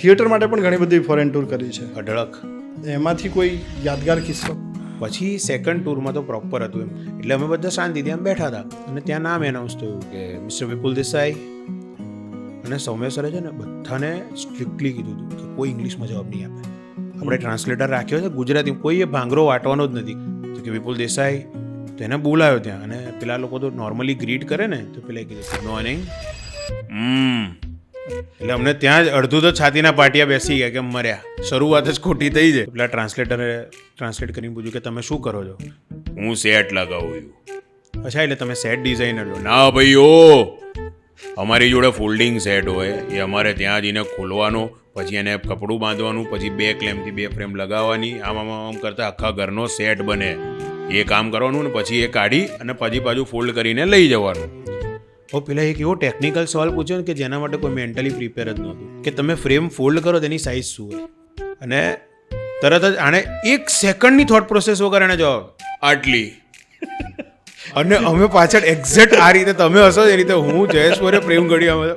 Theatre માટે પણ ઘણી બધી ફોરેન ટૂર કરી છે. અઢળક. એમાંથી કોઈ યાદગાર કિસ્સો? પછી સેકન્ડ ટૂરમાં તો પ્રોપર હતું એમ. એટલે અમે બધા શાંતિથી આમ બેઠા હતા. અને ત્યાં નામ એનાઉન્સ થયું કે મિસ્ટર વિપુલ દેસાઈ અને સૌમ્ય સરે છે ને બધાને સ્ટ્રિક્ટલી કીધું હતું કે કોઈ ઇંગ્લિશમાં જવાબ નહીં આપે. આપણે ટ્રાન્સલેટર રાખ્યો છે ગુજરાતી કોઈએ ભાંગરો વાટવાનો જ નથી. તો કે વિપુલ દેસાઈ તો એને બોલાયો ત્યાં. અને પેલા લોકો તો નોર્મલી ગ્રીટ કરે ને તો પેલા કીધું મોર્નિંગ હમ. એટલે અમને ત્યાં જ અડધું તો છાતીના પાટિયા બેસી ગયા કે મર્યા. શરૂઆત જ ખોટી થઈ છે પેલા ટ્રાન્સલેટરે ટ્રાન્સલેટ કરીને પૂછ્યું કે તમે શું કરો છો? હું સેટ લગાવું છું. અચ્છા એટલે તમે સેટ ડિઝાઇનર છો. ના ભાઈ ઓ અમારી જોડે ફોલ્ડિંગ સેટ હોય એ અમારે ત્યાં જઈને ખોલવાનો પછી એને કપડું બાંધવાનું પછી બે ક્લેમથી બે ફ્રેમ લગાવવાની. આમ આમ આમ કરતા આખા ઘરનો સેટ બને. એ કામ કરવાનું ને પછી એ કાઢી અને પછી પાછું ફોલ્ડ કરીને લઈ જવાનું. ઓ પેલા એક એવો ટેકનિકલ સવાલ પૂછ્યો ને કે જેના માટે કોઈ મેન્ટલી પ્રિપેર જ નહોતું. કે તમે ફ્રેમ ફોલ્ડ કરો તેની સાઇઝ શું હોય? અને તરત જ આણે એક સેકન્ડની થોટ પ્રોસેસ વગર એને જવાબ આટલી. અને અમે પાછળ એક્ઝેક્ટ આ રીતે તમે હશો એ રીતે હું જયેશ વરે પ્રેમ ઘડી અમે